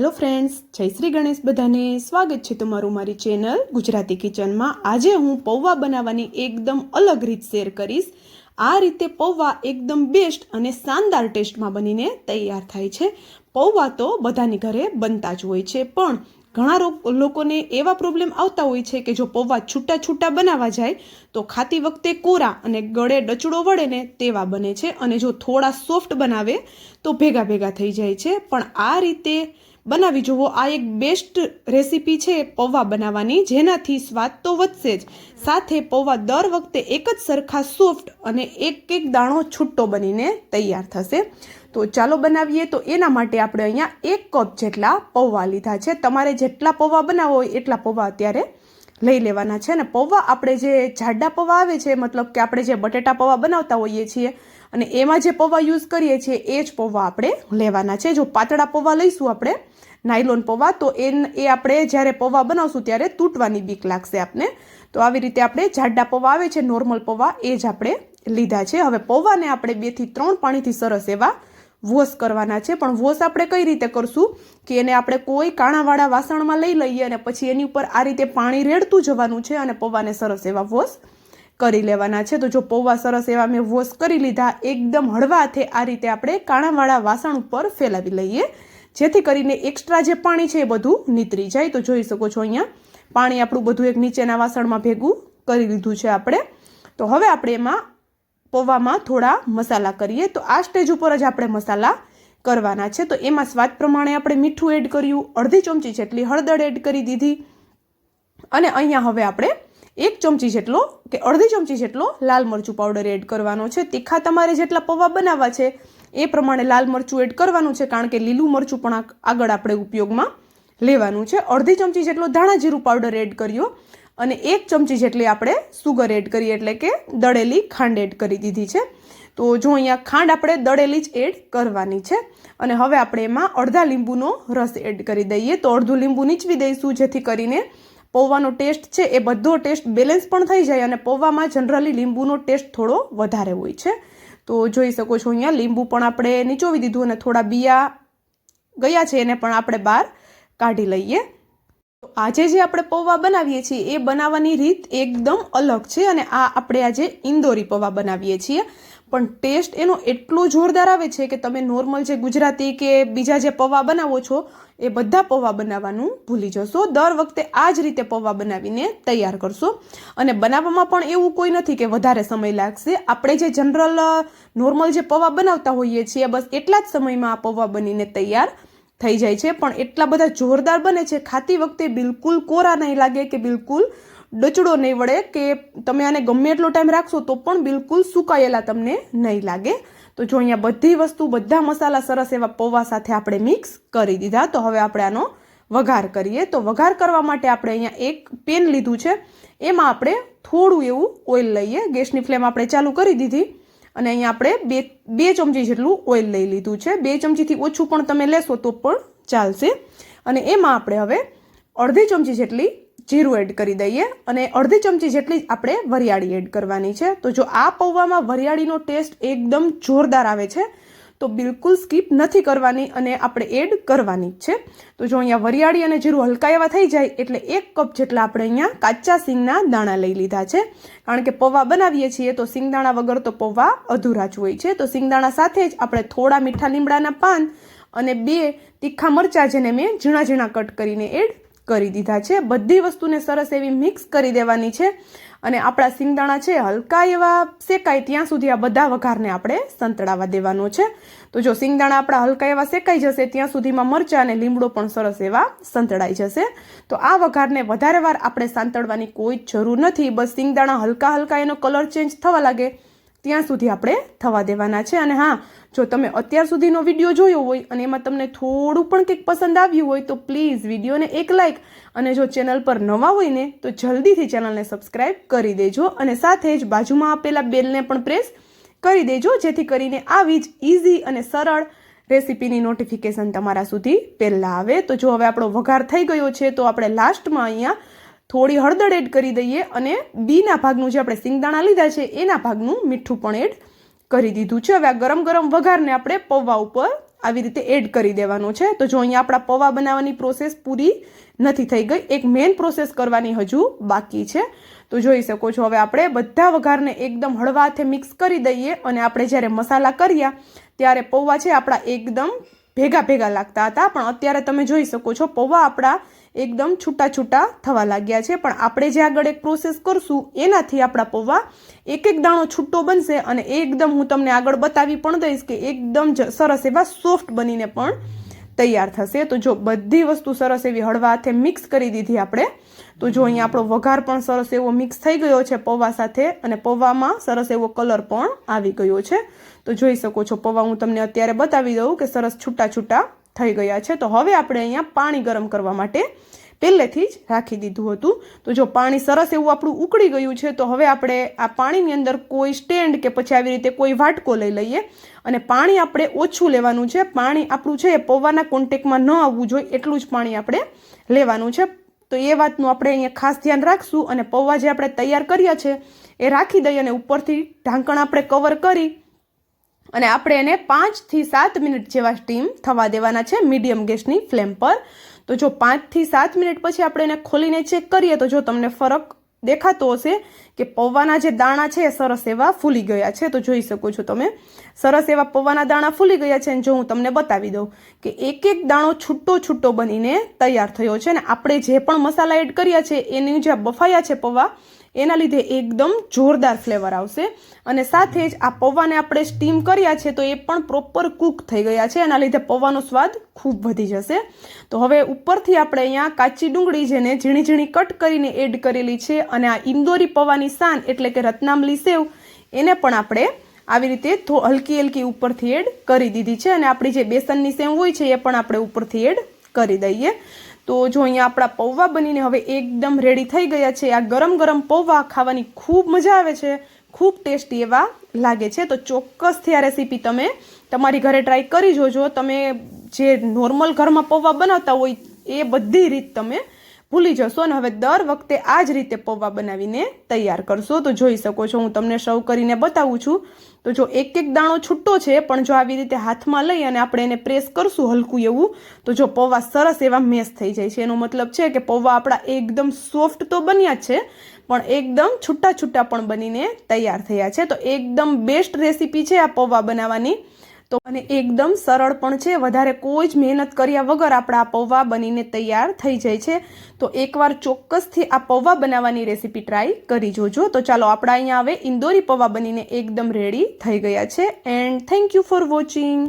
Hello friends જય શ્રી ગણેશ બધાને. સ્વાગત છે તમારું મારી ચેનલ ગુજરાતી કિચનમાં આજે હું પૌવા બનાવવાની એકદમ અલગ રીત શેર કરીશ. આ રીતે પૌવા એકદમ બેસ્ટ અને શાનદાર ટેસ્ટમાં બનીને તૈયાર થાય છે. પૌવા તો બધાની ઘરે બનતા જ હોય છે, પણ ઘણા લોકોને એવા પ્રોબ્લેમ આવતા હોય છે કે જો પૌવા છૂટા છૂટા બનાવવા જાય, તો ખાતી વખતે કોરા અને ગળે ડચડો વળે ને તેવા બને છે અને જો થોડા સોફ્ટ બનાવે, તો ભેગા ભેગા થઈ જાય છે. પણ આ રીતે બનાવી જુઓ. આ એક બેસ્ટ રેસીપી છે પૌવા બનાવવાની. જેનાથી સ્વાદ તો વધશે જ. સાથે પૌવા દર વખતે એક જ સરખા સોફ્ટ અને એક એક દાણો છૂટો બનીને તૈયાર થશે. તો ચાલો બનાવીએ. તો એના માટે આપણે અહીંયા એક કપ જેટલા પૌવા લીધા છે. તમારે જેટલા પૌવા બનાવો હોય એટલા પૌવા અત્યારે લઈ લેવાના છે. અને પૌવા આપણે જે જાડા પૌવા આવે છે, મતલબ કે આપણે જે બટેટા પૌવા બનાવતા હોઈએ છીએ અને એમાં જે પૌવા યુઝ કરીએ છીએ, એ જ પૌવા આપણે લેવાના છે. જો પાતળા પૌવા લઈશું આપણે, નાયલોન પૌવા, તો એ એ આપણે જ્યારે પૌવા બનાવશું ત્યારે તૂટવાની બીક લાગશે આપને. તો આવી રીતે આપણે જાડા પૌવા આવે છે, નોર્મલ પૌવા, એ જ આપણે લીધા છે. હવે પૌવાને આપણે બેથી ત્રણ પાણીથી સરસ એવા વોશ કરવાના છે. પણ વોશ આપણે કઈ રીતે કરશું કે એને આપણે કોઈ કાણાવાળા વાસણમાં લઈ લઈએ અને પછી એની ઉપર આ રીતે પાણી રેડતું જવાનું છે અને પૌવાને સરસ એવા વોશ કરી લેવાના છે. તો જો પૌવા સરસ એવા મેં વોશ કરી લીધા, એકદમ હળવા હાથે આ રીતે આપણે કાણાવાળા વાસણ ઉપર ફેલાવી લઈએ. જેથી કરીને એક્સ્ટ્રા જે પાણી છે એ બધું નીતરી જાય. તો જોઈ શકો છો અહીંયા, પાણી આપણું બધું એક નીચેના વાસણમાં ભેગું કરી લીધું છે આપણે. તો હવે આપણે એમાં પૌવામાં થોડા મસાલા કરીએ. તો આ સ્ટેજ ઉપર જ આપણે મસાલા કરવાના છે. તો એમાં સ્વાદ પ્રમાણે આપણે મીઠું એડ કર્યું, અડધી ચમચી જેટલી હળદર એડ કરી દીધી. અને અહીંયા હવે આપણે એક ચમચી જેટલો કે અડધી ચમચી જેટલો લાલ મરચું પાવડર એડ કરવાનો છે. તીખા તમારે જેટલા પૌવા બનાવવા છે, એ પ્રમાણે લાલ મરચું એડ કરવાનું છે, કારણ કે લીલું મરચું પણ આગળ આપણે ઉપયોગમાં લેવાનું છે. અડધી ચમચી જેટલો ધાણા જીરું પાવડર એડ કર્યો અને એક ચમચી જેટલી આપણે સુગર એડ કરી, એટલે કે દળેલી ખાંડ એડ કરી દીધી છે. તો જો અહીંયા ખાંડ આપણે દળેલી જ એડ કરવાની છે અને હવે આપણે એમાં અડધા લીંબુનો રસ એડ કરી દઈએ. તો અડધું લીંબુ નીચવી દઈશું, જેથી કરીને પૌવાનો ટેસ્ટ છે, એ બધો ટેસ્ટ બેલેન્સ પણ થઈ જાય અને પૌવામાં જનરલી લીંબુનો ટેસ્ટ થોડો વધારે હોય છે. તો જોઈ શકો છો અહીંયા, લીંબુ પણ આપણે નીચોવી દીધું અને થોડા બિયા ગયા છે, એને પણ આપણે બહાર કાઢી લઈએ. આજે જે આપણે પૌવા બનાવીએ છીએ, એ બનાવવાની રીત એકદમ અલગ છે અને આ આપણે આજે ઇન્દોરી પૌવા બનાવીએ છીએ. પણ ટેસ્ટ એનો એટલો જોરદાર આવે છે કે તમે નોર્મલ જે ગુજરાતી કે બીજા જે પૌવા બનાવો છો, એ બધા પૌવા બનાવવાનું ભૂલી જશો. દર વખતે આ જ રીતે પૌવા બનાવીને તૈયાર કરશો. અને બનાવવામાં પણ એવું કોઈ નથી કે વધારે સમય લાગશે. આપણે જે જનરલ નોર્મલ જે પૌવા બનાવતા હોઈએ છીએ, બસ એટલા જ સમયમાં આ પૌવા બનીને તૈયાર થઈ જાય છે. પણ એટલા બધા જોરદાર બને છે, ખાતી વખતે બિલકુલ કોરા નહીં લાગે કે બિલકુલ ડચડો નહીં વળે કે તમે આને ગમે એટલો ટાઈમ રાખશો તો પણ બિલકુલ સુકાયેલા તમને નહીં લાગે. તો જો અહીંયા બધી વસ્તુ, બધા મસાલા સરસ એવા પૌવા સાથે આપણે મિક્સ કરી દીધા. તો હવે આપણે આનો વઘાર કરીએ. તો વઘાર કરવા માટે આપણે અહીંયા એક પેન લીધું છે. એમાં આપણે થોડું એવું ઓઇલ લઈએ. ગેસની ફ્લેમ આપણે ચાલુ કરી દીધી. અને અહીંયા આપણે બે બે ચમચી જેટલું ઓઇલ લઈ લીધું છે. બે ચમચીથી ઓછું પણ તમે લેશો તો પણ ચાલશે. અને એમાં આપણે હવે અડધી ચમચી જેટલી જીરું એડ કરી દઈએ અને અડધી ચમચી જેટલી આપણે વરિયાળી એડ કરવાની છે. તો જો આ પૌવામાં વરિયાળીનો ટેસ્ટ એકદમ જોરદાર આવે છે, તો બિલકુલ સ્કીપ નથી કરવાની અને આપણે એડ કરવાની જ છે. તો જો અહીંયા વરિયાળી અને જીરું હલકા એવા થઈ જાય, એટલે એક કપ જેટલા આપણે અહીંયા કાચા સિંગના દાણા લઈ લીધા છે. કારણ કે પૌવા બનાવીએ છીએ, તો સિંગદાણા વગર તો પૌવા અધૂરા જ હોય છે. તો સિંગદાણા સાથે જ આપણે થોડા મીઠા લીમડાના પાન અને બે તીખા મરચાં જેને મેં ઝીણા ઝીણા કટ કરીને એડ કરી દીધા છે. બધી વસ્તુને સરસ એવી મિક્સ કરી દેવાની છે. અને આપણા સિંગદાણા છે, હલકા એવા શેકાય ત્યાં સુધી આ બધા વઘારને આપણે સંતળાવા દેવાનો છે. તો જો સિંગદાણા આપણા હલકા એવા શેકાઈ જશે, ત્યાં સુધીમાં મરચાં અને લીમડો પણ સરસ એવા સંતળાઈ જશે. તો આ વઘારને વધારે વાર આપણે સાંતળવાની કોઈ જરૂર નથી. બસ સિંગદાણા હલકા હલકા એનો કલર ચેન્જ થવા લાગે. ત્યાં સુધી આપણે થવા દેવાના છે. અને હા, જો તમે અત્યાર સુધીનો વીડિયો જોયો હોય અને એમાં તમને થોડું પણ કંઈક પસંદ આવ્યું હોય તો પ્લીઝ વિડીયોને એક લાઇક અને જો ચેનલ પર નવા હોય ને, તો જલ્દીથી ચેનલને સબસ્ક્રાઇબ કરી દેજો અને સાથે જ બાજુમાં આપેલા બેલને પણ પ્રેસ કરી દેજો, જેથી કરીને આવી જ ઇઝી અને સરળ રેસીપીની નોટિફિકેશન તમારા સુધી પહેલાં આવે. તો જો હવે આપણો વઘાર થઈ ગયો છે, તો આપણે લાસ્ટમાં અહીંયા થોડી હળદર એડ કરી દઈએ અને બીના ભાગનું જે આપણે સિંગદાણા લીધા છે, એના ભાગનું મીઠું પણ એડ કરી દીધું છે. હવે આ ગરમ ગરમ વઘારને આપણે પૌવા ઉપર આવી રીતે એડ કરી દેવાનું છે. તો જો અહીંયા આપણા પૌવા બનાવવાની પ્રોસેસ પૂરી નથી થઈ ગઈ, એક મેઇન પ્રોસેસ કરવાની હજુ બાકી છે. તો જોઈ શકો છો, હવે આપણે બધા વઘારને એકદમ હળવા હાથે મિક્સ કરી દઈએ અને આપણે જ્યારે મસાલા કર્યા ત્યારે પૌવા છે, આપણા એકદમ ભેગા ભેગા લાગતા હતા. પણ અત્યારે તમે જોઈ શકો છો, પૌવા આપણા એકદમ છૂટા છૂટા થવા લાગ્યા છે. પણ આપણે જે આગળ એક પ્રોસેસ કરશું, એનાથી આપણા પૌવા એક એક દાણો છૂટો બનશે અને એકદમ હું તમને આગળ બતાવી પણ દઈશ કે એકદમ સરસ એવા સોફ્ટ બનીને પણ તૈયાર થશે. તો જો બધી વસ્તુ સરસ એવી હળવા હાથે મિક્સ કરી દીધી આપણે, તો જો અહીંયા આપણો વઘાર પણ સરસ એવો મિક્સ થઈ ગયો છે પૌવા સાથે અને પૌવામાં સરસ એવો કલર પણ આવી ગયો છે. તો જોઈ શકો છો, પૌવા હું તમને અત્યારે બતાવી દઉં કે સરસ છૂટા છૂટા થઈ ગયા છે. તો હવે આપણે અહીંયા પાણી ગરમ કરવા માટે પહેલેથી જ રાખી દીધું હતું. તો જો પાણી સરસ એવું આપણું ઉકળી ગયું છે, તો હવે આપણે આ પાણીની અંદર કોઈ સ્ટેન્ડ કે પછી આવી રીતે કોઈ વાટકો લઈ લઈએ અને પાણી આપણે ઓછું લેવાનું છે. પાણી આપણું છે એ પૌવાના કોન્ટેકમાં ન આવવું જોઈએ, એટલું જ પાણી આપણે લેવાનું છે. તો એ વાતનું આપણે અહીંયા ખાસ ધ્યાન રાખશું અને પૌવા જે આપણે તૈયાર કર્યા છે, એ રાખી દઈએ અને ઉપરથી ઢાંકણ આપણે કવર કરી અને આપણે એને પાંચથી સાત મિનિટ જેવા સ્ટીમ થવા દેવાના છે મીડિયમ ગેસની ફ્લેમ પર. તો જો પાંચથી સાત મિનિટ પછી આપણે એને ખોલીને ચેક કરીએ તો જો તમને ફરક દેખાતો હશે કે પૌવાના જે દાણા છે એ સરસ એવા ફૂલી ગયા છે. તો જોઈ શકો છો તમે. સરસ એવા પૌવાના દાણા ફૂલી ગયા છે અને જો હું તમને બતાવી દઉં કે એક એક દાણો છૂટો છૂટો બનીને તૈયાર થયો છે ને આપણે જે પણ મસાલા એડ કર્યા છે એની જે બફાયા છે પૌવા એના લીધે એકદમ જોરદાર ફ્લેવર આવશે. અને સાથે જ આ પૌવાને આપણે સ્ટીમ કર્યા છે તો એ પણ પ્રોપર કૂક થઈ ગયા છે. એના લીધે પૌવાનો સ્વાદ ખૂબ વધી જશે. તો હવે ઉપરથી આપણે અહીંયા કાચી ડુંગળી જેને ઝીણી ઝીણી કટ કરીને એડ કરેલી છે અને આ ઇન્દોરી પૌવાની સાન એટલે કે રત્નામલી સેવ, એને પણ આપણે આવી રીતે થો હલકી હલકી ઉપરથી એડ કરી દીધી છે. અને આપણી જે બેસનની સેવ હોય છે એ પણ આપણે ઉપરથી એડ કરી દઈએ. તો જો અહીંયા આપણા પૌવા બનીને હવે એકદમ રેડી થઈ ગયા છે. આ ગરમ ગરમ પૌવા ખાવાની ખૂબ મજા આવે છે. ખૂબ ટેસ્ટી એવા લાગે છે. તો ચોક્કસથી આ રેસીપી તમે તમારી ઘરે ટ્રાય કરી જોજો. તમે જે નોર્મલ ઘરમાં પૌવા બનાવતા હોય એ બધી રીત તમે ભૂલી જશો અને હવે દર વખતે આ જ રીતે પૌવા બનાવીને તૈયાર કરશો. તો જોઈ શકો છો, હું તમને સર્વ કરીને બતાવું છું. તો જો એક એક દાણો છૂટો છે, પણ જો આવી રીતે હાથમાં લઈ અને આપણે એને પ્રેસ કરશું હલકું એવું, તો જો પૌવા સરસ એવા મેસ થઈ જાય છે. એનો મતલબ છે કે પૌવા આપણા એકદમ સોફ્ટ તો બન્યા છે, પણ એકદમ છૂટા છૂટા પણ બનીને તૈયાર થયા છે. તો એકદમ બેસ્ટ રેસીપી છે આ પૌવા બનાવવાની. તો અને એકદમ સરળ પણ છે. વધારે કોઈ જ મહેનત કર્યા વગર આપણા આ પૌવા બનીને તૈયાર થઈ જાય છે. તો એકવાર ચોક્કસથી આ પૌવા બનાવવાની રેસીપી ટ્રાય કરી જોજો. તો ચાલો આપણા અહીંયા હવે ઇન્દોરી પૌવા બનીને એકદમ રેડી થઈ ગયા છે. And thank you for watching